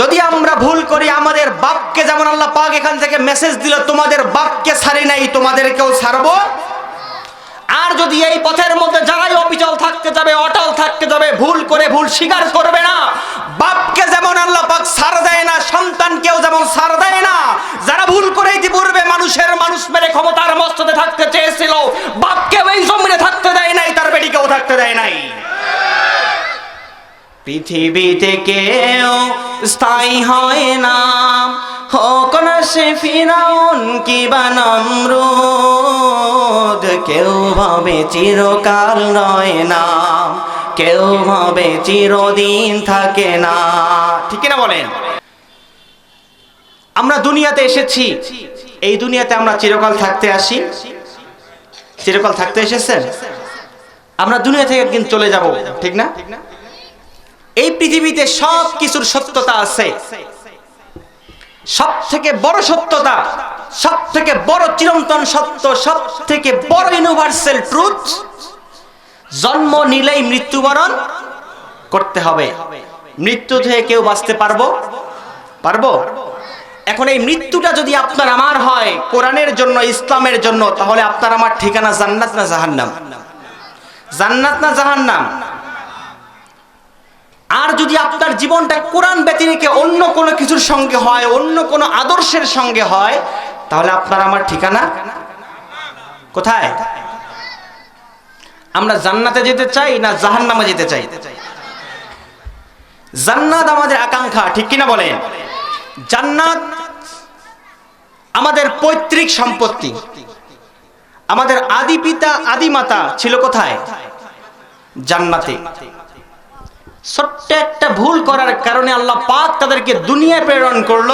যদি আমরা ভুল করি, আমাদের বাপকে যেমন আল্লাহ পাক এখান থেকে মেসেজ দিল, তোমাদের বাপকে ছাড়ি নাই, তোমাদেরকেও ছাড়বো। আর যদি এই পথের মধ্যে যারাই অবিচল থাকতে যাবে, অটল থাকতে যাবে, ভুল করে ভুল স্বীকার করবে না, বাপকে যেমন আল্লাহ পাক সার দেয় না, সন্তানকেও যেমন সার দেয় না, যারা ভুল করে ইতিপূর্বে মানুষের মানুষ মেরে ক্ষমতার মস্ততে থাকতে চেয়েছিল বাপকেও এই জমিনে থাকতে দেয় নাই, তার বেটিকেও থাকতে দেয় নাই। পৃথিবীতে কেউ স্থায়ী হয় না। হোক না সে ফিরাউন কি বানমরুদ কেউ ভাবে চিরকাল নয় না। কেউ ভাবে চিরদিন থাকে না। ঠিক না বলেন? আমরা দুনিয়াতে এসেছি, এই দুনিয়াতে আমরা চিরকাল থাকতে আসি। চিরকাল থাকতে এসেছেন? আমরা দুনিয়া থেকে একদিন চলে যাব, ঠিক না? এই পৃথিবীতে সব কিছুর সত্যতা আছে। সব থেকে বড় সত্যতা সব থেকে বড় চিরন্তন সত্য সব থেকে বড় ইউনিভার্সাল ট্রুথ জন্ম নিলেই মৃত্যুবরণ করতে হবে। মৃত্যু থেকে কেউ বাঁচতে পারব? পারব? এখন এই মৃত্যুটা যদি আপনার আমার হয়, কোরআনের জন্য, ইসলামের জন্য, তাহলে আপনার আমার ঠিকানা জান্নাত না জাহান্নাম? জান্নাত না জাহান্নাম? আর যদি আপনার জীবনটা কোরআন ব্যতিরেকে অন্য কোনো কিছুর সঙ্গে হয়, অন্য কোনো আদর্শের সঙ্গে হয়, তাহলে আপনার আমার ঠিকানা? কোথায়? আমরা জান্নাতে যেতে চাই না জাহান্নামে যেতে চাই? জান্নাত আমাদের আকাঙ্ক্ষা, ঠিক কিনা বলেন? জান্নাত আমাদের পৈতৃক সম্পত্তি। আমাদের আদি পিতা, আদি মাতা ছিল কোথায়? জান্নাতে। ছোট্ট একটা ভুল করার কারণে আল্লাহ পাক তাদেরকে দুনিয়ায় প্রেরণ করল।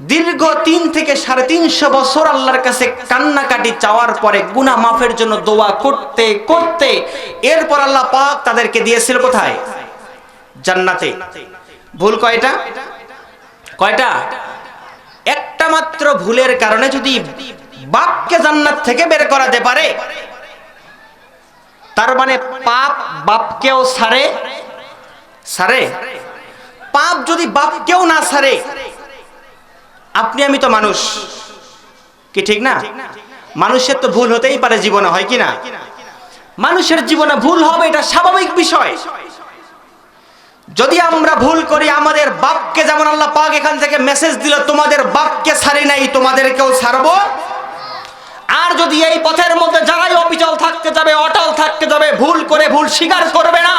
দীর্ঘ তিন থেকে সাড়ে তিনশো বছর আল্লাহর কাছে কান্নাকাটি চাওয়ার পরে গুনা মাফের জন্য দোয়া করতে করতে এরপর আল্লাহ পাক তাদেরকে দিয়েছিল কোথায়? জান্নাতে। ভুল কয়টা? কয়টা? একটা মাত্র ভুলের কারণে যদি বাপকে জান্নাত থেকে বের করাতে পারে তার মানে পাপ বাপকেও সারে সারে? পাপ যদি বাপকেও না সারে, আপনি আমি তো মানুষ। কি ঠিক না? মানুষের তো ভুল হতেই পারে জীবনে, হয় কি না? মানুষের জীবনে ভুল হবে, এটা স্বাভাবিক বিষয়। যদি আমরা ভুল করি, আমাদের বাপকে যেমন আল্লাহ পাক এখান থেকে মেসেজ দিল, তোমাদের বাপকে ছাড়ি নাই, তোমাদেরকেও ছাড়বো আর যদি এই পথের মধ্যে যারাই অবিচল থাকতে যাবে, অটল থাকতে যাবে, ভুল করে ভুল স্বীকার করবে না।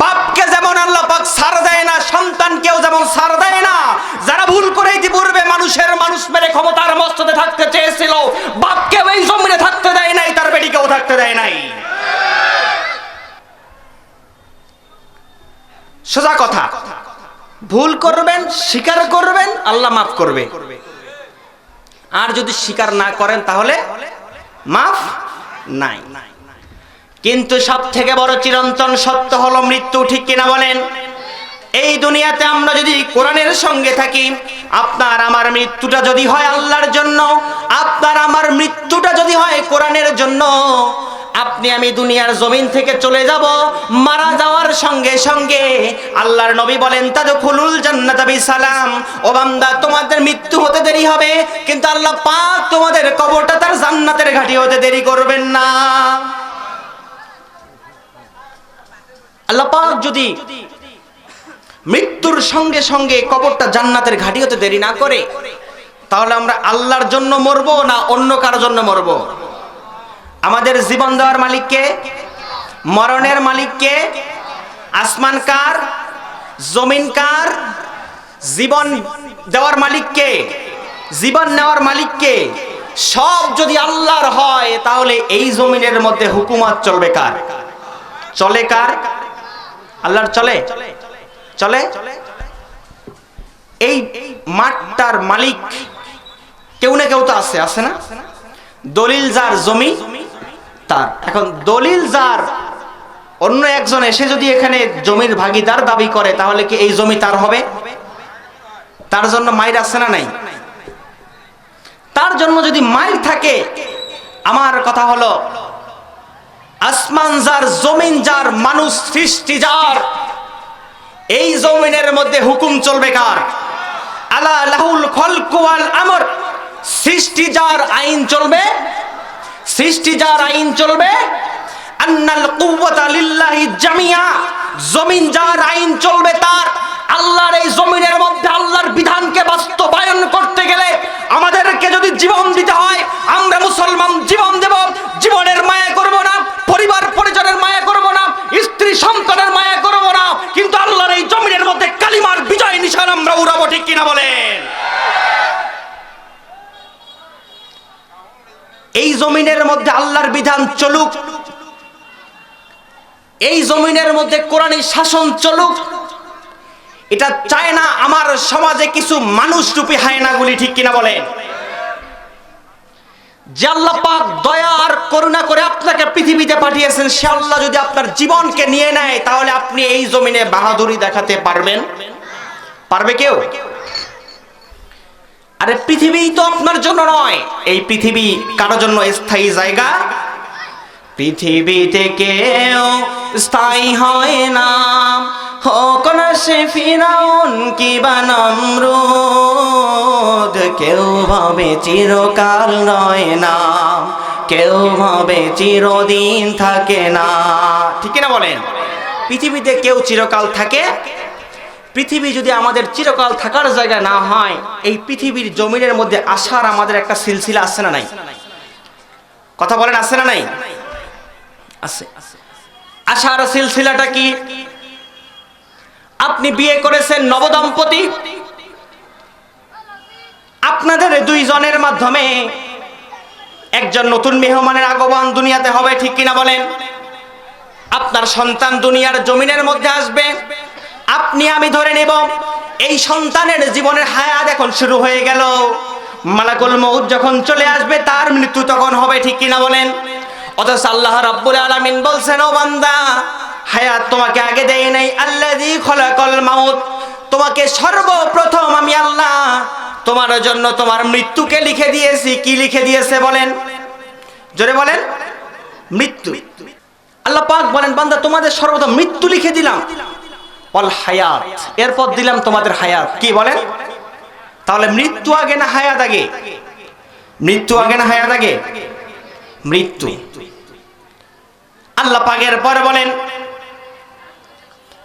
বাপকে যেমন আল্লাহ পাক সার দেয় না, সন্তানকেও যেমন সার দেয় না, যারা ভুল করে ইতিপূর্বে মানুষের মানুষ মেরে ক্ষমতার মস্ততে থাকতে চেয়েছিল, বাপকেও এই জমিনে থাকতে দেয় নাই, তার বেটিকেও থাকতে দেয় নাই। সোজা কথা, ভুল করবেন, স্বীকার করবেন, আল্লাহ মাফ করবে। আর যদি স্বীকার না করেন, তাহলে মাফ? নাই। কিন্তু সব থেকে বড় চিরন্তন সত্য হলো মৃত্যু, ঠিক কিনা বলেন? এই দুনিয়াতে আমরা যদি কোরআনের সঙ্গে থাকি, আপনার আমার মৃত্যুটা যদি হয় আল্লাহর জন্য, আপনার আমার মৃত্যুটা যদি হয় কোরআনের জন্য আপনি আমি দুনিয়ার জমিন থেকে চলে যাব, মারা যাওয়ার সঙ্গে সঙ্গে আল্লাহর নবী বলেন তাদের খুলুল জান্নাতাবি সালাম ও বান্দা, তোমাদের মৃত্যু হতে দেরি হবে, কিন্তু আল্লাহ পাক তোমাদের কবরটা তার জান্নাতের ঘাটি হতে দেরি করবেন না। আল্লাহ পাক যদি মৃত্যুর সঙ্গে সঙ্গে কবরটা জান্নাতের ঘাটি হতে দেরি না করে, তাহলে আমরা আল্লাহর জন্য মরবো না অন্য কারোর জন্য মরবো? আমাদের জীবন দেওয়ার মালিককে, মরণের মালিককে, আসমান কার, জমিন কার, জীবন দেওয়ার মালিককে, জীবন নেওয়ার মালিককে, সব যদি আল্লাহর হয়, তাহলে এই জমিনের মধ্যে হুকুমত চলবে কার? চলে কার? আল্লাহর চলে? চলে? এই মাঠটার মালিক কেউ না কেউ তো আছে আছে না? দলিল যার জমি তার এখন দলিল যার, অন্য একজন এসে যদি এখানে জমির ভাগিদার দাবি করে, তাহলে কি এই জমি তার হবে? তার জন্য মায়ের আছে না নাই? তার জন্য যদি মায়ের থাকে, আমার কথা হলো, আসমান যার, জমিন যার, মানুষ সৃষ্টি যার, এই জমিনের মধ্যে হুকুম চলবে কার? আলা লাহুল খলকু ওয়াল আমর। সৃষ্টি যার, আইন চলবে সৃষ্টি যার আইন চলবে, আন্নাল কুওয়াতা লিল্লাহি জামিয়া। জমিন যার আইন চলবে তার, আল্লাহর এই জমিনের মধ্যে আল্লাহর বিধানকে বাস্তবায়ন করতে গেলে আমাদেরকে যদি জীবন দিতে হয়, আমরা মুসলমান জীবন দেব জীবনের মায়া করব না পরিবার পরিজনের মায়া করব না স্ত্রী সন্তানের মায়া করব না কিন্তু আল্লাহর এই জমিনের মধ্যে কালিমার বিজয় নিশান আমরা উড়াবো ঠিক কিনা বলেন এই জমিনের মধ্যে আল্লাহর বিধান চলুক। এই জমিনের মধ্যে কোরআনী শাসন চলুক। এটা চায় না আমার সমাজে কিছু মানুষ রূপী হায়নাগুলি ঠিক কিনা বলেন। যে আল্লাহ পাক দয়া আর করুণা করে আপনাকে পৃথিবীতে পাঠিয়েছেন, সে আল্লাহ যদি আপনার জীবনকে নিয়ে নেয়, তাহলে আপনি এই জমিনে বাহাদুরি দেখাতে পারবেন। পারবে কেউ? আরে পৃথিবী তো আপনার জন্য নয়। এই পৃথিবী কারও জন্য স্থায়ী জায়গা? পৃথিবীতে কেউ স্থায়ী হয় না। হোক সে ফিরাউন কি বা নমরুদ, কেউ ভাবে চিরকাল রয় না। কেউ ভাবে চিরদিন থাকে না। ঠিক না বলেন? পৃথিবীতে কেউ চিরকাল থাকে? পৃথিবী যদি আমাদের চিরকাল থাকার জায়গা না হয়, এই পৃথিবীর জমিনের মধ্যে আসার আমাদের একটা সিলসিলা আছে না নাই? কথা বলেন, আছে না নাই? আছে। আসার সিলসিলাটা কি? আপনি বিয়ে করেছেন নবদম্পতি। আপনাদের দুইজনের মাধ্যমে একজন নতুন মেহমানের আগমন দুনিয়াতে হবে, ঠিক কিনা বলেন? আপনার সন্তান দুনিয়ার জমিনের মধ্যে আসবে। আপনি, আমি ধরে নেব। এই সন্তানের জীবনের হায়াত এখন শুরু হয়ে গেল। মালাকুল মউত যখন চলে আসবে, তার মৃত্যু তখন হবে, ঠিক কিনা বলেন? অথচ আল্লাহ রাব্বুল আলামিন বলছেন, ও বান্দা, হায়াত তোমাকে আগে দেয় নাই। আল্লাযী খলাকাল মাউত, তোমাকে সর্বপ্রথম আমি আল্লাহ তোমার জন্য তোমার মৃত্যুকে লিখে দিয়েছি। কি লিখে দিয়েছে বলেন? জোরে বলেন। মৃত্যু। আল্লাহ পাক বলেন, বান্দা, তোমাদের সর্বদা মৃত্যু লিখে দিলাম। এরপর দিলাম তোমাদের হায়াত। কি বলেন? তাহলে মৃত্যু আগে না হায়াত আগে? মৃত্যু আগে না হায়াত আগে? মৃত্যু। আল্লাহ পাকের পর বলেন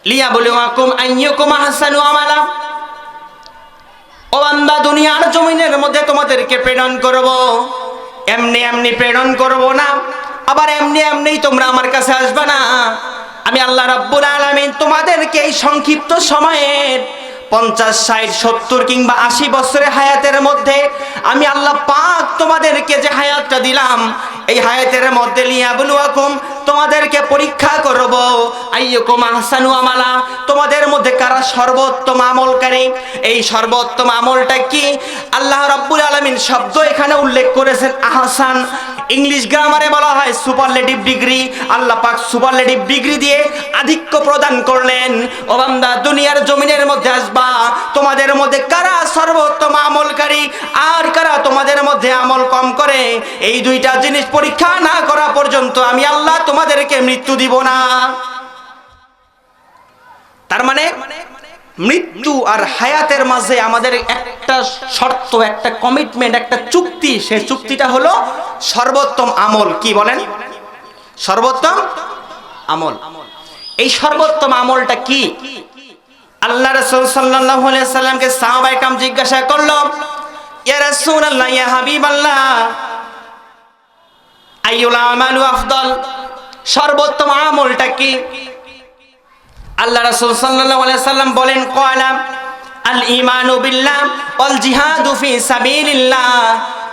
লিয়া বান্দা, দুনিয়ার মধ্যে তোমাদেরকে প্রেরণ করব। এমনি এমনি প্রেরণ করব না। আবার এমনি এমনি তোমরা আমার কাছে আসবে না। আমি আল্লাহ রাব্বুল আলামিন তোমাদেরকে এই সংক্ষিপ্ত সময়ের পঞ্চাশ, ষাট, সত্তর কিংবা আশি বছরের হায়াতের মধ্যে আমি আল্লাহ পাক তোমাদেরকে যে হায়াতটা দিলাম, এই হায়াতের মধ্যে তোমাদেরকে পরীক্ষা করব। আহসানু আমালা, তোমাদের মধ্যে কারা সর্বোত্তম আমলকারী? এই সর্বোত্তম আমলটা কি? আল্লাহ রাব্বুল আলামিন শব্দ এখানে উল্লেখ করেছেন আহসান। ইংলিশ গ্রামারে বলা হয় সুপারলেটিভ ডিগ্রি। আল্লাহ পাক সুপারলেটিভ ডিগ্রি দিয়ে আধিক্য প্রদান করলেন। ও বান্দা, দুনিয়ার জমিনের মধ্যে আসবা। তোমাদের মধ্যে কারা সর্বোত্তম আমলকারী? আর কারা তোমাদের মধ্যে আমল কম করে? এই দুইটা জিনিস পরীক্ষা না করা পর্যন্ত আমি আল্লাহ তোমাদেরকে মৃত্যু দিব না। তার মানে মৃত্যু আর হায়াতের মাঝে আমাদের একটা শর্ত, একটা কমিটমেন্ট একটা চুক্তি। সে চুক্তিটা হলো সর্বোত্তম আমল। কি বলেন? সর্বোত্তম আমল। এই সর্বোত্তম আমলটা কি? আল্লাহ রাসূল সাল্লামকে সাহাবায়ে কাম জিজ্ঞাসা করল, ইয়া রাসূলুল্লাহ, ইয়া হাবিবাল্লাহ, আইয়ুল আমালু আফদল? সর্বোত্তম আমলটা কি? আল্লাহ রাসূল সাল্লাল্লাহু আলাইহি সাল্লাম বলেন কয়লাম আল ঈমানু বিল্লাহ ওয়াল জিহাদু ফি সাবিলিল্লাহ।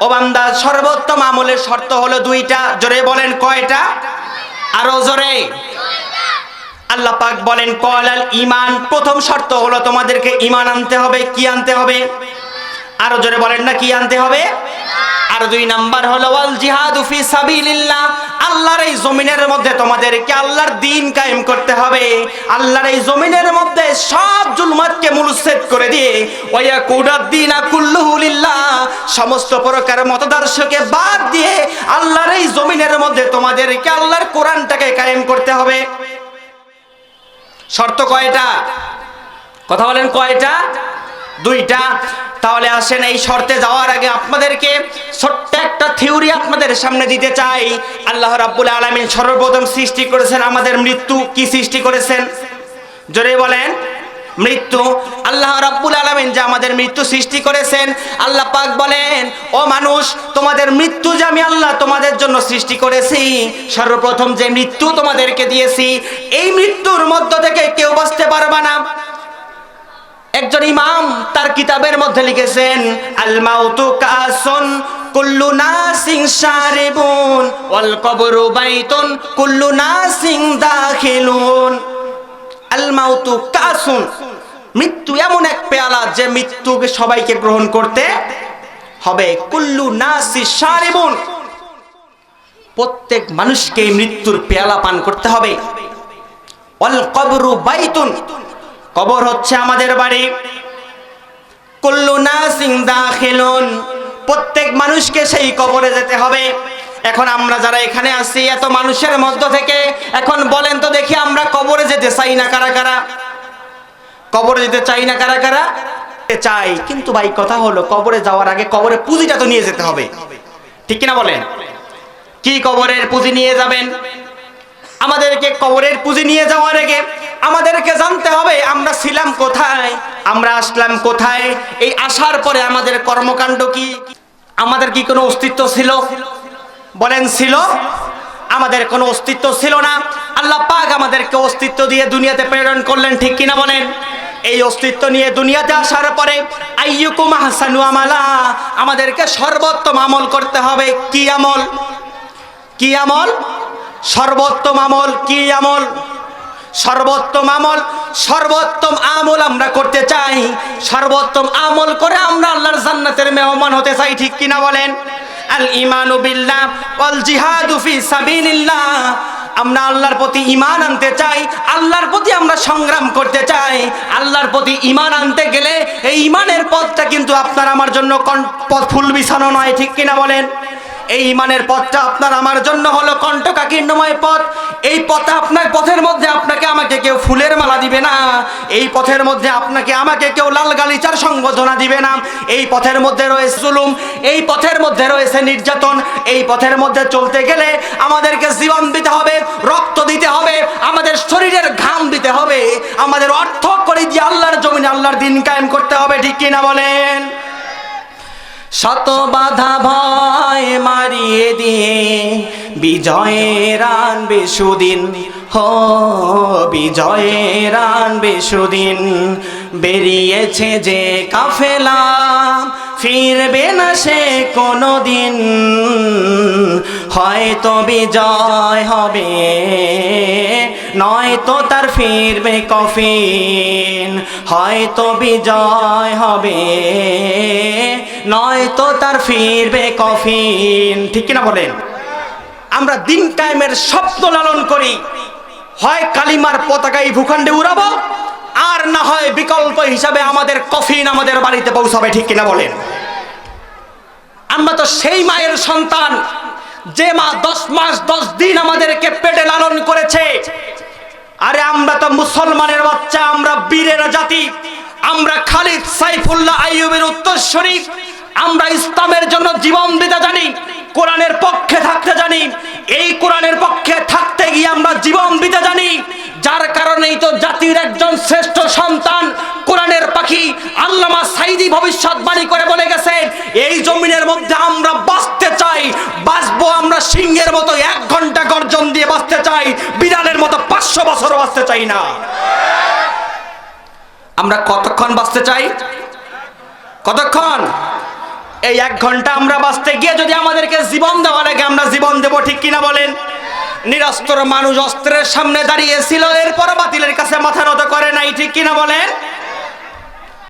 ও বান্দা, সর্বোত্তম আমলের শর্ত হলো দুইটা। জোরে বলেন, কয়টা? আরও জোরে। আল্লাহ পাক বলেন কলাল ঈমান, প্রথম শর্ত হলো তোমাদেরকে ঈমান আনতে হবে। কি আনতে হবে? আরও জোরে বলেন না, কি আনতে হবে? আর দুই নাম্বার হলো, ওয়াল জিহাদু ফি সাবিলিল্লাহ। আল্লাহর এই জমিনের মধ্যে তোমাদেরকে আল্লাহর দিন কায়েম করতে হবে। আল্লাহর এই জমিনের মধ্যে সব জুলমাতকে মুলুচ্ছেদ করে দিয়ে ওয়া কুদাদ দিনা কুল্লুহু লিল্লাহ, সমস্ত প্রকার মতদর্শকে বাদ দিয়ে আল্লাহর এই জমিনের মধ্যে তোমাদেরকে আল্লাহর কোরআনটাকে কায়েম করতে হবে। শর্ত কয়টা? কথা বলেন কয়টা? দুইটা। তাহলে আসেন এই শর্তে যাওয়ার আগে আপনাদেরকে ছোট্ট একটা থিওরি আপনাদের সামনে দিতে চাই। আল্লাহ রাব্বুল আলামিন সর্বপ্রথম সৃষ্টি করেছেন আমাদের মৃত্যু। কি সৃষ্টি করেছেন? জোরে বলেন, মৃত্যু। আল্লাহ রাব্বুল আলামিন যে আমাদের মৃত্যু সৃষ্টি করেছেন, আল্লাহ পাক বলেন, ও মানুষ, তোমাদের মৃত্যু যে আমি আল্লাহ তোমাদের জন্য সৃষ্টি করেছি, সর্বপ্রথম যে মৃত্যু তোমাদেরকে দিয়েছি, এই মৃত্যুর মধ্য থেকে কেউ বাঁচতে পারবে না। একজন ইমাম তার কিতাবের মধ্যে লিখেছেন আল মাউতু কাসুন কুল্লু নাসিং শারিবুন, ওয়াল কবরু বাইতুন, কুল্লু নাসিং দাখিলুন। আল মাউতু কাসুন, মৃত্যু এমন এক পেয়ালা যে মৃত্যুকে সবাইকে গ্রহণ করতে হবে। কুল্লু নাসি শারিবুন, প্রত্যেক মানুষকে মৃত্যুর পেয়ালা পান করতে হবে। ওয়াল কবরু বাইতুন, কবর হচ্ছে আমাদের বাড়ি। কুল্লু নাসিং দাখিলুন। প্রত্যেক মানুষকে সেই কবরে যেতে হবে। এখন আমরা যারা এখানে আছি, এত মানুষের মধ্য থেকে এখন বলেন তো দেখি আমরা কবরে যেতে চাই না কারা কারা? কবরে যেতে চাই না কারা কারা? চাই। কিন্তু ভাই, কথা হলো কবরে যাওয়ার আগে কবরে পুঁজিটা তো নিয়ে যেতে হবে। ঠিক কিনা বলেন? কি কবরের পুঁজি নিয়ে যাবেন? আমাদেরকে কবরের পুঁজি নিয়ে যাওয়ার আগে আমাদেরকে জানতে হবে, আমরা ছিলাম কোথায়? আমরা আসলাম কোথায়? এই আসার পরে আমাদের কর্মকাণ্ড কি? আমাদের কি কোনো অস্তিত্ব ছিল? বলেন, ছিল। আমাদের কোনো অস্তিত্ব ছিল না। আল্লাহ পাক আমাদেরকে অস্তিত্ব দিয়ে দুনিয়াতে প্রেরণ করলেন, ঠিক কিনা বলেন? এই অস্তিত্ব নিয়ে দুনিয়াতে আসার পরে, আইয়ুকুম হাসানু আমালা, আমাদেরকে সর্বোত্তম আমল করতে হবে। কি আমল? কি আমল? সর্বোত্তম আমল, কি আমল? সর্বোত্তম আমল সর্বোত্তম আমল আমরা করতে চাই। সর্বোত্তম আমল করে আমরা আল্লাহর জান্নাতের মেহমান হতে চাই, ঠিক কিনা বলেন? আল ইমানু বিল্লাহ ওয়াল জিহাদু ফি সাবিলিল্লাহ। আমরা আল্লাহর প্রতি ঈমান আনতে চাই, আল্লাহর প্রতি আমরা সংগ্রাম করতে চাই। আল্লাহর প্রতি ইমান আনতে গেলে এই ইমানের পথটা কিন্তু আপনার আমার জন্য ফুল বিছানো নয়, ঠিক কিনা বলেন? এই ইমানের পথটা আপনার, আমার জন্য হলো কণ্ঠকাকীর্ণময় পথ। এই পথে আপনার, পথের মধ্যে আপনাকে আমাকে কেউ ফুলের মালা দিবে না। এই পথের মধ্যে আপনাকে আমাকে কেউ লাল গালিচার সংবোধনা দিবে না। এই পথের মধ্যে রয়েছে জুলুম, এই পথের মধ্যে রয়েছে নির্যাতন, এই পথের মধ্যে চলতে গেলে আমাদেরকে জীবন দিতে হবে, রক্ত দিতে হবে, আমাদের শরীরের ঘাম দিতে হবে। আমাদের অর্থ করে দিয়ে আল্লাহর জমিনে আল্লাহর দিন কায়েম করতে হবে, ঠিক কিনা বলেন? শত বাধা ভয় মারিয়ে দিয়ে বিজয়ের আনবে সুদিন। হো, বিজয়ের আনবে সুদিন। বেরিয়েছে যে কাফেলা, ফিরবে না সে কোনো দিন হয়তো বিজয় হবে নয়তো তার ফিরবে কফিন, হয়তো বিজয় হবে। নয়তো তার ফিরবে কফিন। ঠিক কিনা বলেন? আমরা দিন কায়েমের স্বপ্ন লালন করি, হয় কালিমার পতাকাই ভূখণ্ডে উড়াবো, আর না হয় বিকল্প হিসাবে আমাদের কফিন আমাদের বাড়িতে পৌঁছাবে, ঠিক কিনা বলেন? আমরা তো সেই মায়ের সন্তান, যে মা দশ মাস দশ দিন আমাদেরকে পেটে লালন করেছে। আরে আমরা তো মুসলমানের বাচ্চা, আমরা বীরের জাতি। আমরা খালিদ সাইফুল্লাহ আইয়ুবের উত্তরস্বরী আমরা ইসলামের জন্য জীবন দিতে জানি, কোরআনের পক্ষে থাকতে জানি। এই কোরআনের পক্ষে থাকতে গিয়ে আমরা জীবন দিতে জানি। যার কারণেই তো জাতির একজন শ্রেষ্ঠ সন্তান কোরআনের পাখি আল্লামা সাইদি ভবিষ্যৎবাণী করে বলে গেছে, এই জমিনের মধ্যে আমরা বাঁচতে চাই, বাঁচবো আমরা সিংহের মতো, এক ঘণ্টা গর্জন দিয়ে বাঁচতে চাই। মতো পাঁচশো বছর বাঁচতে চাই না। আমরা কতক্ষণ বাঁচতে চাই? কতক্ষণ? এই এক ঘণ্টা আমরা বাঁচতে গিয়ে যদি আমাদেরকে জীবন দেওয়া লাগে আমরা জীবন দেব ঠিক কিনা বলেন? নিরস্ত্র মানুষ অস্ত্রের সামনে দাঁড়িয়েছিল এরপর বাতিলের কাছে মাথা নত করে নাই ঠিক কিনা বলেন?